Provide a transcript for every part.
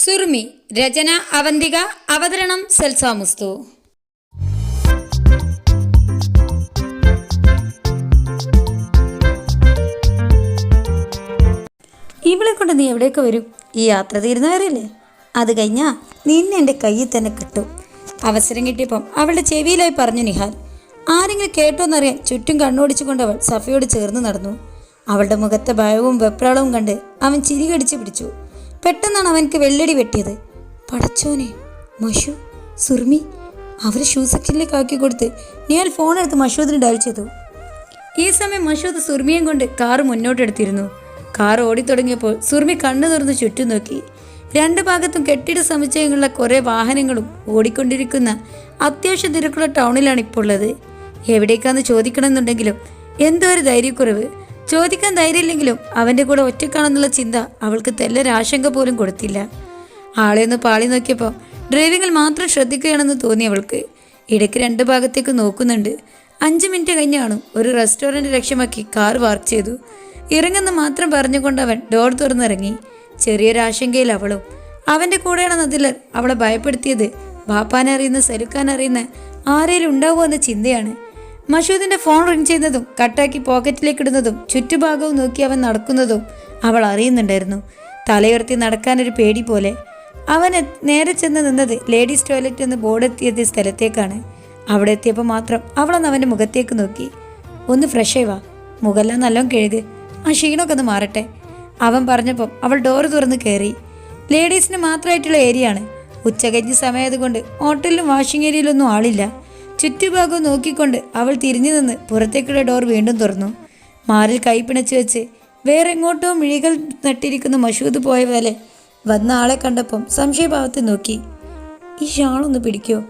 സുറുമി രചന അവന്തിക അവതരണം സെൽസാമുസ്തു ഇവളെ കൊണ്ട് നീ എവിടെയൊക്കെ വരും? ഈ യാത്ര തീരുന്നവരല്ലേ അത് കഴിഞ്ഞാ നിന്നെ എന്റെ കയ്യിൽ തന്നെ കിട്ടും. അവസരം കിട്ടിയപ്പം അവളുടെ ചെവിയിലായി പറഞ്ഞു നിഹാൽ. ആരെങ്കിലും കേട്ടോന്നറിയാൻ ചുറ്റും കണ്ണോടിച്ചുകൊണ്ട് അവൾ സഫയോട് ചേർന്ന് നടന്നു. അവളുടെ മുഖത്തെ ഭയവും വെപ്രാളവും കണ്ട് അവൻ ചിരി കടിച്ചു പിടിച്ചു. പെട്ടെന്നാണ് അവനക്ക് വെള്ളടി വെട്ടിയത്. പടച്ചോനെ മഷു സുർമി അവർ ഷൂ സെക്ഷനിലേക്ക് ആക്കി കൊടുത്ത് ഞാൻ ഫോൺ എടുത്ത് മഷൂദിന് ഡയൽ ചെയ്തു. ഈ സമയം മഷൂദ് സുർമിയും കൊണ്ട് കാറ് മുന്നോട്ടെടുത്തിരുന്നു കാർ ഓടിത്തുടങ്ങിയപ്പോൾ സുർമി കണ്ണു തുറന്ന് ചുറ്റും നോക്കി. രണ്ട് ഭാഗത്തും കെട്ടിട സമുച്ചയങ്ങളുള്ള കുറേ വാഹനങ്ങളും ഓടിക്കൊണ്ടിരിക്കുന്ന അത്യാവശ്യം തിരക്കുള്ള ടൗണിലാണ് ഇപ്പോൾ ഉള്ളത് എവിടേക്കാന്ന് ചോദിക്കണമെന്നുണ്ടെങ്കിലും എന്തോ ഒരു ധൈര്യക്കുറവ്. ചോദിക്കാൻ ധൈര്യമില്ലെങ്കിലും അവന്റെ കൂടെ ഒറ്റക്കാണെന്നുള്ള ചിന്ത അവൾക്ക് തെല്ലൊരാശങ്ക പോലും കൊടുത്തില്ല. ആളെ ഒന്ന് പാളി നോക്കിയപ്പോൾ ഡ്രൈവിങ്ങിൽ മാത്രം ശ്രദ്ധിക്കുകയാണെന്ന് തോന്നി അവൾക്ക്. ഇടയ്ക്ക് രണ്ട് ഭാഗത്തേക്ക് നോക്കുന്നുണ്ട്. അഞ്ച് മിനിറ്റ് കഴിഞ്ഞാണ് ഒരു റെസ്റ്റോറന്റ് ലക്ഷ്യമാക്കി കാർ പാർക്ക് ചെയ്തു. ഇറങ്ങുന്ന മാത്രം പറഞ്ഞുകൊണ്ട് അവൻ ഡോർ തുറന്നിറങ്ങി. ചെറിയൊരാശങ്കയിൽ അവളും അവന്റെ കൂടെയാണെന്നതിൽ അവളെ ഭയപ്പെടുത്തിയത് ബാപ്പാനറിയുന്ന അറിയുന്ന ആരേലും ഉണ്ടാവുമോ എന്ന ചിന്തയാണ്. മഷൂദിന്റെ ഫോൺ റിങ് ചെയ്യുന്നതും കട്ടാക്കി പോക്കറ്റിലേക്ക് ഇടുന്നതും ചുറ്റുഭാഗവും നോക്കി അവൻ നടക്കുന്നതും അവൾ അറിയുന്നുണ്ടായിരുന്നു. തലയുയർത്തി നടക്കാനൊരു പേടി പോലെ അവൻ നേരെ ചെന്ന് നിന്നത് ലേഡീസ് ടോയ്ലറ്റ് എന്ന് ബോർഡ് എത്തിയത് സ്ഥലത്തേക്കാണ്. അവിടെ എത്തിയപ്പോൾ മാത്രം അവളൊന്ന് അവന്റെ മുഖത്തേക്ക് നോക്കി. ഒന്ന് ഫ്രഷ് ആയി വാ. മുഖെല്ലാം നല്ലോണം കഴുക്. ആ ക്ഷീണമൊക്കെ ഒന്ന് മാറട്ടെ. അവൻ പറഞ്ഞപ്പം അവൾ ഡോറ് തുറന്ന് കയറി ലേഡീസിന് മാത്രമായിട്ടുള്ള ഏരിയ ആണ് ഉച്ച കഴിഞ്ഞ് സമയമായതുകൊണ്ട് ഹോട്ടലിലും വാഷിംഗ് ഏരിയയിലൊന്നും ആളില്ല. ചുറ്റുഭാഗവും നോക്കിക്കൊണ്ട് അവൾ തിരിഞ്ഞു നിന്ന് പുറത്തേക്കുള്ള ഡോർ വീണ്ടും തുറന്നു. മാറിൽ കൈ പിണച്ചു വെച്ച് വേറെ എങ്ങോട്ടോ മിഴികൾ നട്ടിരിക്കുന്ന മഷൂദ് പോയ പോലെ വന്ന ആളെ കണ്ടപ്പം സംശയഭാവത്തിൽ നോക്കി. ഈ ഷാളൊന്ന് പിടിക്കോ?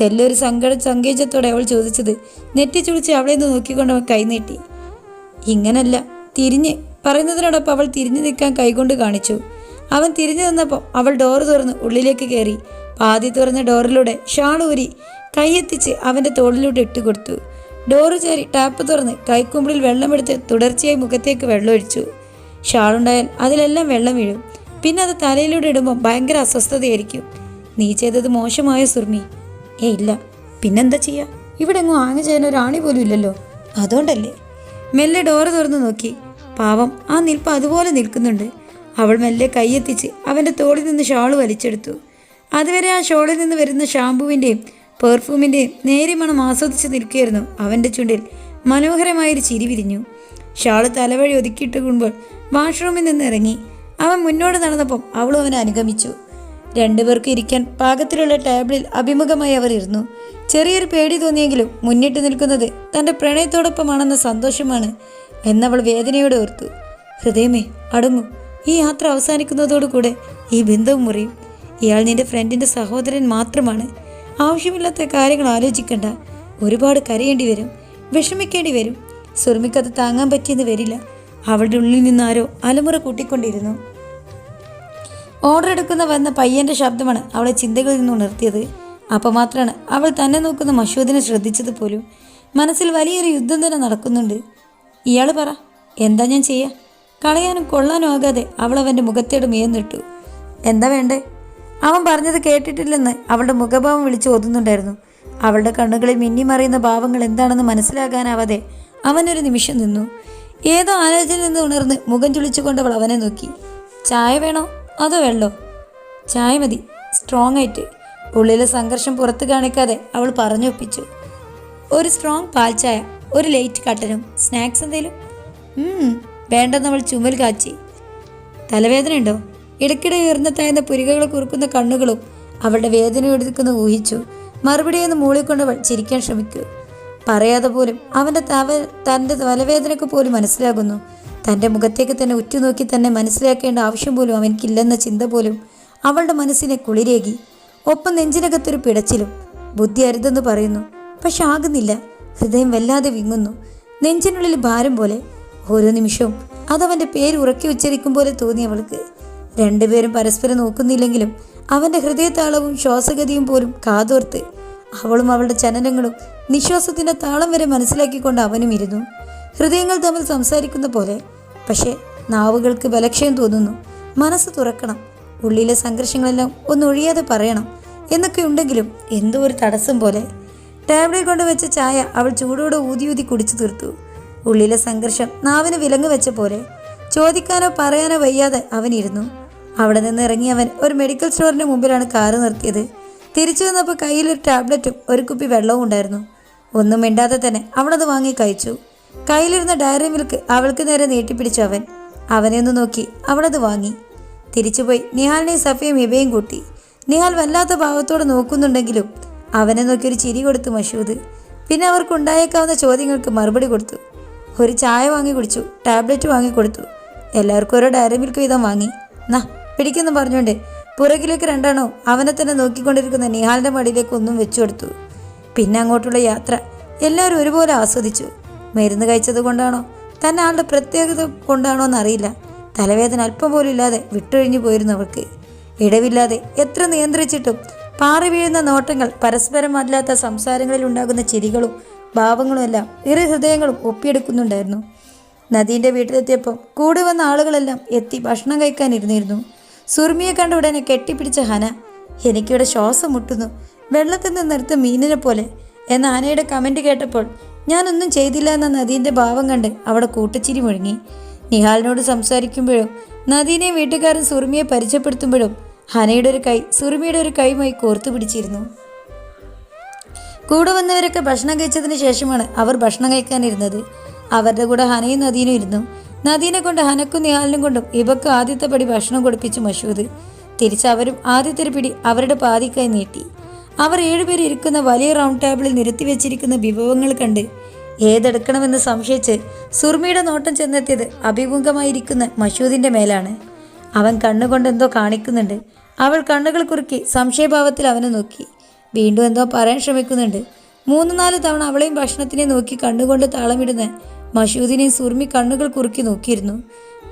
തെല്ലൊരു സങ്കട സങ്കേജത്തോടെ അവൾ ചോദിച്ചത്. നെറ്റി ചുളിച്ച് അവളെ നിന്ന് നോക്കിക്കൊണ്ട് അവൻ കൈനീട്ടി ഇങ്ങനല്ല തിരിഞ്ഞ് പറയുന്നതിനോടൊപ്പം അവൾ തിരിഞ്ഞു നിൽക്കാൻ കൈകൊണ്ട് കാണിച്ചു. അവൻ തിരിഞ്ഞു നിന്നപ്പോൾ അവൾ ഡോറ് തുറന്ന് ഉള്ളിലേക്ക് കയറി. പാതി തുറന്ന ഡോറിലൂടെ ഷാൾ ഊരി കൈയെത്തിച്ച് അവന്റെ തോളിലൂടെ ഇട്ടുകൊടുത്തു. ഡോറ് ചേരി ടാപ്പ് തുറന്ന് കൈക്കുമ്പിളിൽ വെള്ളമെടുത്ത് തുടർച്ചയായി മുഖത്തേക്ക് വെള്ളമൊഴിച്ചു. ഷാളുണ്ടായാൽ അതിലെല്ലാം വെള്ളം വീഴും. പിന്നെ അത് തലയിലൂടെ ഇടുമ്പോൾ ഭയങ്കര അസ്വസ്ഥതയായിരിക്കും. നീ ചെയ്തത് മോശമായ സുർമി. ഏ ഇല്ല. പിന്നെന്താ ചെയ്യാ? ഇവിടെ എങ്ങും ആങ്ങ ചെയ്യാൻ ഒരാണി പോലും ഇല്ലല്ലോ. അതുകൊണ്ടല്ലേ? മെല്ലെ ഡോറ് തുറന്നു നോക്കി. പാവം ആ നിൽപ്പ് അതുപോലെ നിൽക്കുന്നുണ്ട്. അവൾ മെല്ലെ കൈയെത്തിച്ച് അവന്റെ തോളിൽ നിന്ന് ഷാൾ വലിച്ചെടുത്തു. അതുവരെ ആ ഷോളിൽ നിന്ന് വരുന്ന ഷാമ്പുവിന്റെയും പെർഫ്യൂമിന്റെയും നേരെ മണം ആസ്വദിച്ച് നിൽക്കുകയായിരുന്നു അവന്റെ ചുണ്ടിൽ. മനോഹരമായൊരു ചിരി വിരിഞ്ഞു. ഷാൾ തലവഴി ഒതുക്കിയിട്ട് കൂടുമ്പോൾ വാഷ്റൂമിൽ നിന്ന് ഇറങ്ങി. അവൻ മുന്നോട്ട് നടന്നപ്പം അവളും അവനെ അനുഗമിച്ചു. രണ്ടുപേർക്ക് ഇരിക്കാൻ പാകത്തിലുള്ള ടേബിളിൽ അഭിമുഖമായി അവർ ഇരുന്നു. ചെറിയൊരു പേടി തോന്നിയെങ്കിലും മുന്നിട്ട് നിൽക്കുന്നത് തന്റെ പ്രണയത്തോടൊപ്പമാണെന്ന സന്തോഷമാണ് എന്നവൾ വേദനയോടെ ഓർത്തു. ഹൃദയമേ അടങ്ങൂ. ഈ യാത്ര അവസാനിക്കുന്നതോടുകൂടെ ഈ ബന്ധവും മുറിയും. ഇയാൾ നിന്റെ ഫ്രണ്ടിന്റെ സഹോദരൻ മാത്രമാണ്. ആവശ്യമില്ലാത്ത കാര്യങ്ങൾ ആലോചിക്കണ്ട. ഒരുപാട് കരയേണ്ടി വരും. വിഷമിക്കേണ്ടി വരും. സുർമിക്കത് താങ്ങാൻ പറ്റിയെന്ന് വരില്ല. അവളുടെ ഉള്ളിൽ നിന്നാരോ അലമുറ കൂട്ടിക്കൊണ്ടിരുന്നു. ഓർഡർ എടുക്കുന്ന വന്ന പയ്യന്റെ ശബ്ദമാണ് അവളെ ചിന്തകളിൽ നിന്ന് ഉണർത്തിയത്. അപ്പോൾ മാത്രമാണ് അവൾ തന്നെ നോക്കുന്ന മഷൂദിനെ ശ്രദ്ധിച്ചത് പോലും മനസ്സിൽ വലിയൊരു യുദ്ധം തന്നെ നടക്കുന്നുണ്ട്. ഇയാൾ പറ എന്താ ഞാൻ ചെയ്യാ? കളയാനും കൊള്ളാനും ആകാതെ അവൾ അവന്റെ മുഖത്തേട് മേന്നിട്ടു എന്താ വേണ്ടേ? അവൻ പറഞ്ഞത് കേട്ടിട്ടില്ലെന്ന് അവളുടെ മുഖഭാവം വിളിച്ചു ഓതുന്നുണ്ടായിരുന്നു. അവളുടെ കണ്ണുകളിൽ മിന്നിമറിയുന്ന ഭാവങ്ങൾ എന്താണെന്ന് മനസ്സിലാകാനാവാതെ അവനൊരു നിമിഷം നിന്നു. ഏതോ ആലോചനയിൽ നിന്ന് ഉണർന്ന് മുഖം ചുളിച്ചുകൊണ്ട് അവൾ അവനെ നോക്കി. ചായ വേണോ? അതോ വെള്ളോ? ചായ മതി. സ്ട്രോങ് ആയിട്ട്. ഉള്ളിലെ സംഘർഷം പുറത്ത് കാണിക്കാതെ അവൾ പറഞ്ഞൊപ്പിച്ചു. ഒരു സ്ട്രോങ് പാൽ ചായ ഒരു ലൈറ്റ് കട്ടനും സ്നാക്സ് എന്തേലും? വേണ്ടെന്ന് അവൾ ചുമൽ കാച്ചി. തലവേദന ഉണ്ടോ ഇടയ്ക്കിടെ ഉയർന്ന താഴ്ന്ന പുരികകളെ കുറുക്കുന്ന കണ്ണുകളും അവളുടെ വേദന എടുക്കുന്ന ഊഹിച്ചു മറുപടിയെന്ന് മൂളിക്കൊണ്ടവൾ ചിരിക്കാൻ ശ്രമിക്കൂ പറയാതെ പോലും അവന്റെ തവ തന്റെ തലവേദനയ്ക്ക് പോലും മനസ്സിലാകുന്നു. തന്റെ മുഖത്തേക്ക് തന്നെ ഉറ്റുനോക്കി തന്നെ മനസ്സിലാക്കേണ്ട ആവശ്യം പോലും അവനിക്കില്ലെന്ന ചിന്ത പോലും അവളുടെ മനസ്സിനെ കുളിരേകി. ഒപ്പം നെഞ്ചിനകത്തൊരു പിടച്ചിലും ബുദ്ധി അരുതെന്ന് പറയുന്നു. പക്ഷെ ആകുന്നില്ല. ഹൃദയം വല്ലാതെ വിങ്ങുന്നു. നെഞ്ചിനുള്ളിൽ ഭാരം പോലെ. ഓരോ നിമിഷവും അതവന്റെ പേര് ഉറക്കി ഉച്ചരിക്കും പോലെ തോന്നി അവൾക്ക്. രണ്ടുപേരും പരസ്പരം നോക്കുന്നില്ലെങ്കിലും അവന്റെ ഹൃദയതാളവും ശ്വാസഗതിയും പോലും കാതോർത്ത് അവളും അവളുടെ ചലനങ്ങളും നിശ്വാസത്തിന്റെ താളം വരെ മനസ്സിലാക്കിക്കൊണ്ട് അവനും ഇരുന്നു. ഹൃദയങ്ങൾ തമ്മിൽ സംസാരിക്കുന്ന പോലെ. പക്ഷേ നാവുകൾക്ക് ബലക്ഷയം തോന്നുന്നു. മനസ്സ് തുറക്കണം. ഉള്ളിലെ സംഘർഷങ്ങളെല്ലാം ഒന്നൊഴിയാതെ പറയണം. എന്നൊക്കെ ഉണ്ടെങ്കിലും എന്തോ ഒരു തടസ്സം പോലെ. ടേബിളിൽ കൊണ്ട് വെച്ച ചായ അവൾ ചൂടോടെ ഊതി ഊതി കുടിച്ചു തീർത്തു. ഉള്ളിലെ സംഘർഷം നാവിന് വിലങ്ങ് വെച്ച പോലെ. ചോദിക്കാനോ പറയാനോ വയ്യാതെ അവനിരുന്നു അവിടെ നിന്ന് ഇറങ്ങി അവൻ ഒരു മെഡിക്കൽ സ്റ്റോറിന് മുമ്പിലാണ് കാറ് നിർത്തിയത്. തിരിച്ചു വന്നപ്പോൾ കയ്യിൽ ഒരു ടാബ്ലറ്റും ഒരു കുപ്പി വെള്ളവും ഉണ്ടായിരുന്നു. ഒന്നും മിണ്ടാതെ തന്നെ അവളത് വാങ്ങി കഴിച്ചു. കയ്യിലിരുന്ന ഡയറി മിൽക്ക് അവൾക്ക് നേരെ നീട്ടിപ്പിടിച്ചു അവൻ. അവനെ ഒന്ന് നോക്കി അവളത് വാങ്ങി. തിരിച്ചുപോയി നിഹാലിനെയും സഫയും ഇവയും കൂട്ടി. നിഹാൽ വല്ലാത്ത ഭാവത്തോടെ നോക്കുന്നുണ്ടെങ്കിലും അവനെ നോക്കി ഒരു ചിരി കൊടുത്തു മഷൂദ്. പിന്നെ അവർക്കുണ്ടായേക്കാവുന്ന ചോദ്യങ്ങൾക്ക് മറുപടി കൊടുത്തു. ഒരു ചായ വാങ്ങി കുടിച്ചു ടാബ്ലറ്റ് വാങ്ങി കൊടുത്തു. എല്ലാവർക്കും ഓരോ ഡയറി മിൽക്ക് വീതം വാങ്ങി. നാ പിടിക്കുന്നു പറഞ്ഞുകൊണ്ട് പുറകിലേക്ക് രണ്ടെണ്ണോ അവനെ തന്നെ നോക്കിക്കൊണ്ടിരിക്കുന്ന നിഹാലിന്റെ മടിയിലേക്ക് ഒന്നും വെച്ചു കൊടുത്തു പിന്നെ അങ്ങോട്ടുള്ള യാത്ര എല്ലാവരും ഒരുപോലെ ആസ്വദിച്ചു. മരുന്ന് കഴിച്ചത് കൊണ്ടാണോ? തന്നെ ആളുടെ പ്രത്യേകത കൊണ്ടാണോ എന്നറിയില്ല. തലവേദന അല്പം പോലും ഇല്ലാതെ വിട്ടൊഴിഞ്ഞു പോയിരുന്നു അവൾക്ക്. ഇടവില്ലാതെ എത്ര നിയന്ത്രിച്ചിട്ടും പാറി വീഴുന്ന നോട്ടങ്ങൾ പരസ്പരമല്ലാത്ത സംസാരങ്ങളിൽ ഉണ്ടാകുന്ന ചിരികളും ഭാവങ്ങളും എല്ലാം ഹൃദയങ്ങളും ഒപ്പിയെടുക്കുന്നുണ്ടായിരുന്നു. നദീന്റെ വീട്ടിലെത്തിയപ്പോൾ കൂടെ വന്ന ആളുകളെല്ലാം എത്തി ഭക്ഷണം കഴിക്കാനിരുന്നിരുന്നു സുർമിയെ കണ്ട ഉടനെ കെട്ടിപ്പിടിച്ച ഹന എനിക്കിവിടെ ശ്വാസം മുട്ടുന്നു. വെള്ളത്തിൽ നിന്നെടുത്ത മീനിനെ പോലെ. എന്ന ആനയുടെ കമന്റ് കേട്ടപ്പോൾ ഞാനൊന്നും ചെയ്തില്ല എന്ന നദീന്റെ ഭാവം കണ്ട് അവിടെ കൂട്ടച്ചിരി മുഴങ്ങി. നിഹാലിനോട് സംസാരിക്കുമ്പോഴും നദീനെ വീട്ടുകാരൻ സുർമിയെ പരിചയപ്പെടുത്തുമ്പോഴും ഹനയുടെ ഒരു കൈ സുർമിയുടെ ഒരു കൈയുമായി കോർത്തു പിടിച്ചിരുന്നു. കൂടെ വന്നവരൊക്കെ ഭക്ഷണം കഴിച്ചതിന് ശേഷമാണ് അവർ ഭക്ഷണം കഴിക്കാനിരുന്നത്. അവരുടെ കൂടെ ഹനയും നദീനും ഇരുന്നു. നദീനെ കൊണ്ട് ഹനക്കും നിഹാലിനും കൊണ്ടും ഇവക്ക് ആദ്യത്തെ പടി ഭക്ഷണം കൊടുപ്പിച്ചു മഷൂദ്. തിരിച്ച് അവരും ആദ്യത്തെ പിടി അവരുടെ പാതിക്കായി നീട്ടി. അവർ ഏഴുപേര് ഇരിക്കുന്ന വലിയ റൗണ്ട് ടേബിളിൽ നിരത്തി വെച്ചിരിക്കുന്ന വിഭവങ്ങൾ കണ്ട് ഏതെടുക്കണമെന്ന് സംശയിച്ച് സുർമിയുടെ നോട്ടം ചെന്നെത്തിയത് അഭിമുഖമായിരിക്കുന്ന മഷൂദിന്റെ മേലാണ്. അവൻ കണ്ണുകൊണ്ട് എന്തോ കാണിക്കുന്നുണ്ട്. അവൾ കണ്ണുകൾ കുറുക്കി സംശയഭാവത്തിൽ അവനെ നോക്കി. വീണ്ടും എന്തോ പറയാൻ ശ്രമിക്കുന്നുണ്ട്. മൂന്ന് നാല് തവണ അവളെയും ഭക്ഷണത്തിനെ നോക്കി കണ്ണുകൊണ്ട് താളമിടുന്ന മഷൂദിനെയും സുർമി കണ്ണുകൾ കുറുക്കി നോക്കിയിരുന്നു.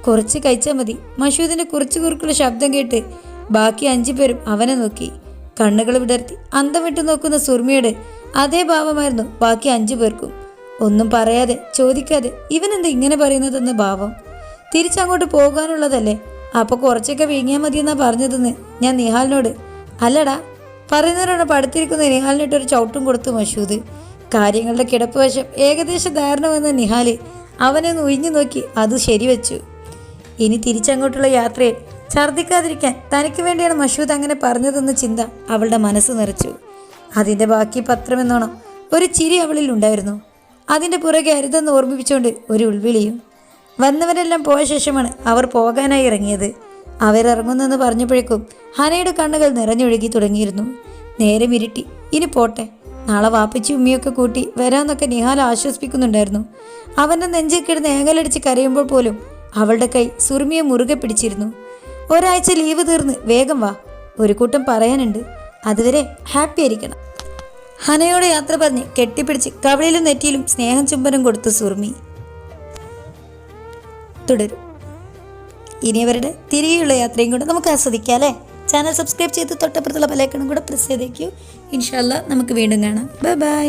കുറച്ച് കഴിച്ചാൽ മതി. മഷൂദിന്റെ കുറച്ച് കുറുക്കുള്ള ശബ്ദം കേട്ട് ബാക്കി അഞ്ചു പേരും അവനെ നോക്കി. കണ്ണുകൾ വിടർത്തി അന്തം വിട്ടു നോക്കുന്ന സുർമിയുടെ അതേ ഭാവമായിരുന്നു ബാക്കി അഞ്ചു പേർക്കും. ഒന്നും പറയാതെ ചോദിക്കാതെ ഇവനെന്താ ഇങ്ങനെ പറയുന്നതെന്ന് ഭാവം. തിരിച്ചങ്ങോട്ട് പോകാനുള്ളതല്ലേ? അപ്പൊ കുറച്ചൊക്കെ വീങ്ങിയാൽ മതിയെന്നാ പറഞ്ഞതെന്ന് ഞാൻ നിഹാലിനോട്. അല്ലടാ പറയുന്നവരോട് പടുത്തിരിക്കുന്ന നിഹാലിനിട്ട് ഒരു ചവിട്ടും കൊടുത്തു മഷൂദ്. കാര്യങ്ങളുടെ കിടപ്പ് വശം ഏകദേശ ധാരണ വന്ന നിഹാൽ അവനെ ഉയിഞ്ഞു ഉഴിഞ്ഞു നോക്കി അത് ശരിവെച്ചു. ഇനി തിരിച്ചങ്ങോട്ടുള്ള യാത്രയിൽ ഛർദ്ദിക്കാതിരിക്കാൻ തനിക്ക് വേണ്ടിയാണ് മഷൂദ് അങ്ങനെ പറഞ്ഞതെന്ന ചിന്ത അവളുടെ മനസ്സ് നിറച്ചു. അതിന്റെ ബാക്കി പത്രമെന്നോണം ഒരു ചിരി അവളിൽ ഉണ്ടായിരുന്നു. അതിന്റെ പുറകെ അരുതെന്ന് ഓർമ്മിപ്പിച്ചുകൊണ്ട് ഒരു ഉൾവിളിയും. വന്നവരെല്ലാം പോയ ശേഷമാണ് അവർ പോകാനായി ഇറങ്ങിയത്. അവരിറങ്ങുന്നെന്ന് പറഞ്ഞപ്പോഴേക്കും ഹനയുടെ കണ്ണുകൾ നിറഞ്ഞൊഴുകി തുടങ്ങിയിരുന്നു. നേരെ ഇരുട്ടി ഇനി പോട്ടെ നാളെ വാപ്പച്ചി ഉമ്മിയൊക്കെ കൂട്ടി വരാമെന്നൊക്കെ നിഹാൽ ആശ്വസിപ്പിക്കുന്നുണ്ടായിരുന്നു. അവന്റെ നെഞ്ചിൽ കിടന്ന് ഏങ്ങലടിച്ച് കരയുമ്പോൾ പോലും അവളുടെ കൈ സുറുമിയെ മുറുകെ പിടിച്ചിരുന്നു. ഒരാഴ്ച ലീവ് തീർന്ന് വേഗം വാ ഒരു കൂട്ടം പറയാനുണ്ട്. അതുവരെ ഹാപ്പി ആയിരിക്കണം. ഹനയോട് യാത്ര പറഞ്ഞ് കെട്ടിപ്പിടിച്ച് കവളിലും നെറ്റിയിലും സ്നേഹം ചുംബനം കൊടുത്തു സുർമി തുടരും. ഇനി അവരുടെ തിരികെയുള്ള യാത്രയും കൂടെ നമുക്ക് ആസ്വദിക്കാം അല്ലേ? ചാനൽ സബ്സ്ക്രൈബ് ചെയ്ത് തൊട്ടപ്പുറത്തുള്ള ബലേക്കണും കൂടെ പ്രസ് ചെയ്തേക്കൂ. ഇൻഷാല്ല നമുക്ക് വീണ്ടും കാണാം. Bye bye